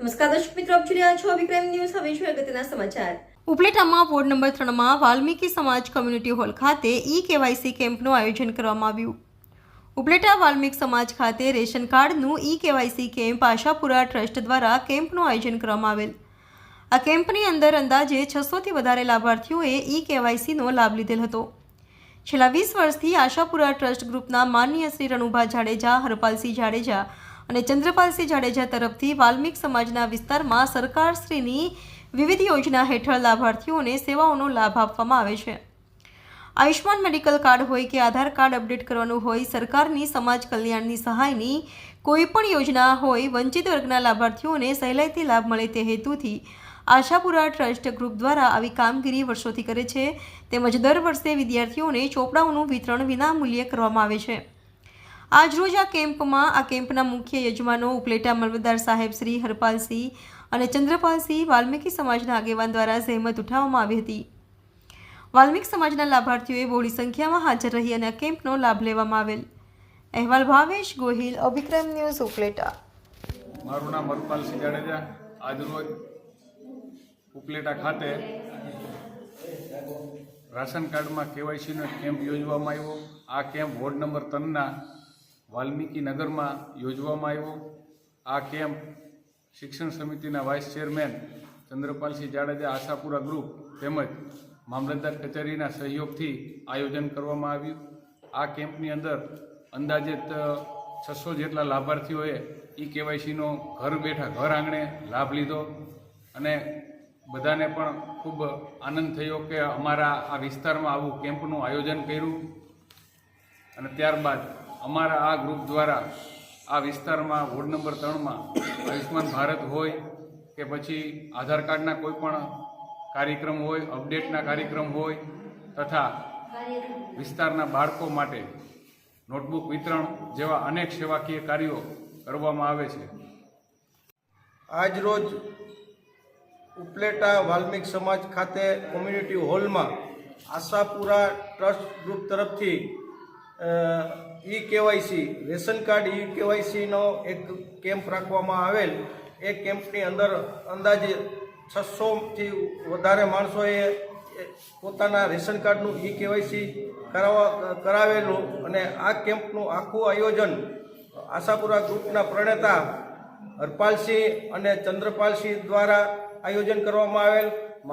નમસ્કાર દર્શક મિત્રો, આપ જોઈ રહ્યા છો વિક્રમ ન્યૂઝ. હવે જોઈએ અગત્યના સમાચાર. ઉપલેટામાં, વોર્ડ નંબર ત્રણમાં વાલ્મીકી સમાજ કોમ્યુનિટી હોલ ખાતે ઈ કેવાયસી કેમ્પનું આયોજન કરવામાં આવ્યું. ઉપલેટા વાલ્મીક સમાજ ખાતે રેશન કાર્ડનું e KYC camp Ashapura trust દ્વારા કેમ્પનું આયોજન કરવામાં આવેલ. આ કેમ્પની અંદર અંદાજે છસોથી વધારે લાભાર્થીઓએ ઈ કેવાયસીનો લાભ લીધેલ હતો. છેલ્લા વીસ વર્ષથી આશાપુરા ટ્રસ્ટ ગ્રુપના માનનીય શ્રી રણુભા જાડેજા, હરપાલસિંહ જાડેજા અને ચંદ્રપાલસિંહ જાડેજા તરફથી વાલ્મિક સમાજના વિસ્તારમાં સરકારશ્રીની વિવિધ યોજના હેઠળ લાભાર્થીઓને સેવાઓનો લાભ આપવામાં આવે છે. આયુષ્માન મેડિકલ કાર્ડ હોય કે આધાર કાર્ડ અપડેટ કરવાનું હોય, સરકારની સમાજ કલ્યાણની સહાયની કોઈ પણ યોજના હોય, વંચિત વર્ગના લાભાર્થીઓને સહેલાઈથી લાભ મળે તે હેતુથી આશાપુરા ટ્રસ્ટ ગ્રુપ દ્વારા આવી કામગીરી વર્ષોથી કરે છે. તેમજ દર વર્ષે વિદ્યાર્થીઓને ચોપડાઓનું વિતરણ વિનામૂલ્યે કરવામાં આવે છે. આજરોજ આ કેમ્પમાં, આ કેમ્પના મુખ્ય યજમાનો ઉપલેટા મામલતદાર સાહેબ શ્રી હરપાલસિંહ અને ચંદ્રપાલસિંહ વાલ્મીકી સમાજના આગેવાન દ્વારા સહેમત ઉઠાવવામાં આવી હતી. વાલ્મીક સમાજના લાભાર્થીઓએ બહોળી સંખ્યામાં હાજર રહી અને આ કેમ્પનો લાભ લેવામાં આવેલ. અહેવાલ ભાવેશ ગોહિલ, અભિક્રમ ન્યૂઝ ઉપલેટા. મારું નામ હરપાલસિંહ જાડેજા. આજરોજ ઉપલેટા ખાતે રાશન કાર્ડમાં કેવાયસીનો કેમ્પ યોજવામાં આવ્યો. આ કેમ્પ વોર્ડ નંબર ત્રણના વાલ્મીકી નગરમાં યોજવામાં આવ્યો. આ કેમ્પ શિક્ષણ સમિતિના vice chairman Chandrapalsinh Jadeja Ashapura group તેમજ મામલતદાર કચેરીના સહયોગથી આયોજન કરવામાં આવ્યું. આ કેમ્પની અંદર અંદાજિત છસો જેટલા લાભાર્થીઓએ ઈ કેવાયસીનો ઘર બેઠા ઘર આંગણે લાભ લીધો અને બધાને પણ ખૂબ આનંદ થયો કે અમારા આ વિસ્તારમાં આવું કેમ્પનું આયોજન કર્યું. અને ત્યારબાદ અમારા આ ગ્રુપ દ્વારા આ વિસ્તારમાં વોર્ડ નંબર ત્રણમાં આયુષ્માન ભારત હોય કે પછી આધાર કાર્ડના કોઈ પણ કાર્યક્રમ હોય, અપડેટના કાર્યક્રમ હોય તથા વિસ્તારના બાળકો માટે નોટબુક વિતરણ જેવા અનેક સેવાકીય કાર્યો કરવામાં આવે છે. આજ રોજ ઉપલેટા વાલ્મિક સમાજ ખાતે કોમ્યુનિટી હોલમાં આશાપુરા ટ્રસ્ટ ગ્રુપ તરફથી e KYC, ration card e કેવાયસીનો એક કેમ્પ રાખવામાં આવેલ. એ કેમ્પની અંદર અંદાજે છસોથી વધારે માણસોએ પોતાના રેશન કાર્ડનું ઈ કેવાયસી કરાવવા, કરાવેલું અને આ કેમ્પનું આખું આયોજન આશાપુરા ગ્રુપના પ્રણેતા હરપાલસિંહ અને ચંદ્રપાલસિંહ દ્વારા આયોજન કરવામાં આવેલ.